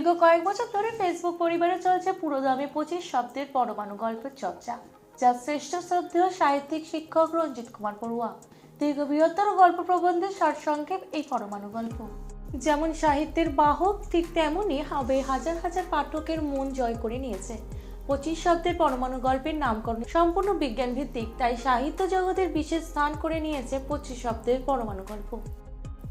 দীর্ঘ কয়েক বছর ধরে ফেসবুক পরিবারে চলছে পুরোদমে পঁচিশ শব্দের পরমাণু গল্পের চর্চা, যা শ্রেষ্ঠ শ্রদ্ধেয় সাহিত্যিক শিক্ষক রঞ্জিত কুমার পড়ুয়া। দীর্ঘ বৃহত্তর গল্প প্রবন্ধের সারসংক্ষেপ এই পরমাণু গল্প। যেমন সাহিত্যের বাহক, ঠিক তেমনই হবে হাজার হাজার পাঠকের মন জয় করে নিয়েছে। পঁচিশ শব্দের পরমাণু গল্পের নামকরণ সম্পূর্ণ বিজ্ঞান ভিত্তিক তাই সাহিত্য জগতের বিশেষ স্থান করে নিয়েছে পঁচিশ শব্দের পরমাণু গল্প।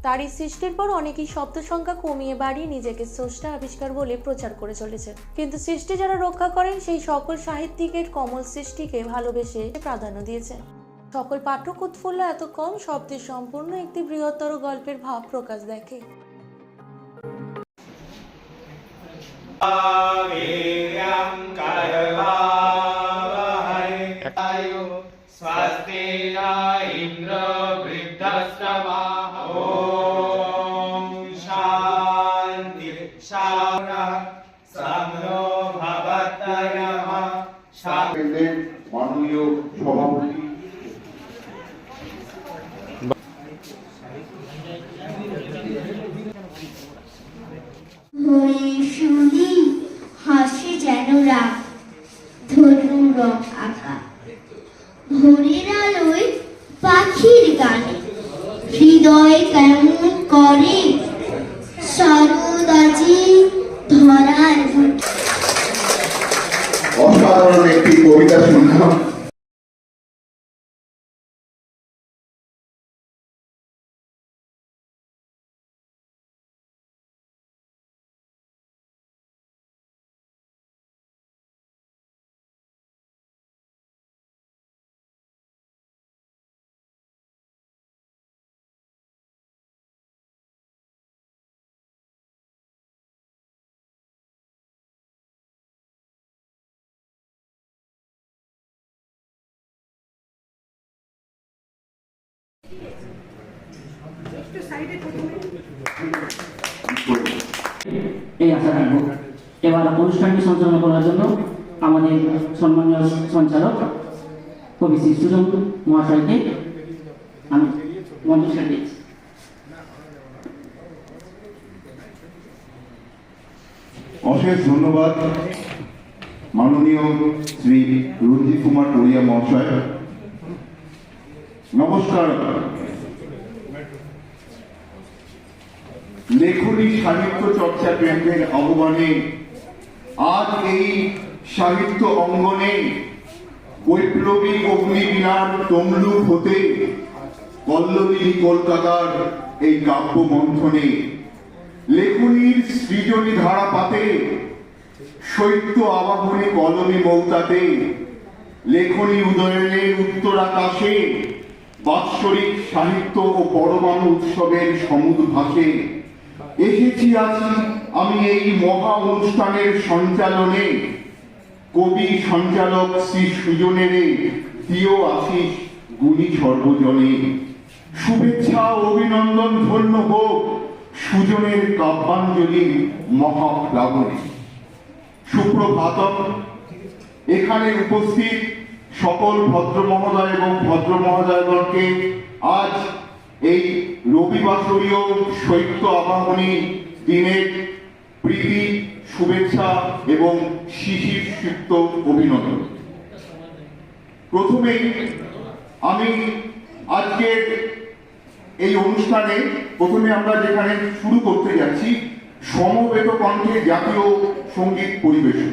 তারই সৃষ্টির পর অনেকেই শব্দ সংখ্যা কমিয়ে বাড়িয়ে নিজেকে স্রষ্টা আবিষ্কার বলে প্রচার করে চলেছে কিন্তু সৃষ্টি যারা রক্ষা করেন সেই সকল সাহিত্যিকের কমল সৃষ্টিকে ভালোবেসে প্রাধান্য দিয়েছে সকল পাঠক উৎফুল্ল এত কম শব্দে সম্পূর্ণ একটি বৃহত্তর গল্পের ভাব প্রকাশ দেখে वीर्यं মাননীয় সভাপতি। শুনি হাসি যেন রাত ধনু রং আঁকা। ভোরের আলোয় পাখির গানে হৃদয় কেমন palabras de Pico, habitación. এই আশা এবার অনুষ্ঠানটি সঞ্চালনা করার জন্য আমাদের সম্মানীয় সঞ্চালক কবি মহাশয়কে আমি মঞ্চ অশেষ ধন্যবাদ। মাননীয় শ্রী রঞ্জিত কুমার টরিয়া মহাশয়। নমস্কার। লেখনী সাহিত্য চর্চা কেন্দ্রের আহ্বানে আজ এই সাহিত্য অঙ্গনে বৈপ্লবিক অগ্নিবীণার তমলুক হতে পল্লবী কলকাতার এই কাব্য মন্থনে লেখনীর সৃজনী ধারা পাতে শৈত্য আবাহনে কলমে মৌতাতে লেখনী উদয়নের উত্তর আকাশে বাৎসরিক সাহিত্য ও পরমাণু উৎসবের সমুদ ভাসে এসেছি আছি আমি এই মহা অনুষ্ঠানের সঞ্চালনে। কবি সঞ্চালক শ্রী সুজনের, প্রিয় আশিস গুণী সর্বজনে। শুভেচ্ছা অভিনন্দন ধন্য হোক সুজনের কাব্যাঞ্জলি মহাপ্লাবনে। সুপ্রভাতম, এখানে উপস্থিত সকল ভদ্র মহোদয় এবং ভদ্র মহোদয়গণকে আজ এই রবিবাসরীয় শৈত্য আবাহনী দিনের প্রীতি, শুভেচ্ছা এবং শিশির সিক্ত অভিনন্দন। প্রথমেই আমি আজকের এই অনুষ্ঠানে প্রথমে আমরা যেখানে শুরু করতে যাচ্ছি, সমবেত কণ্ঠে জাতীয় সংগীত পরিবেশন।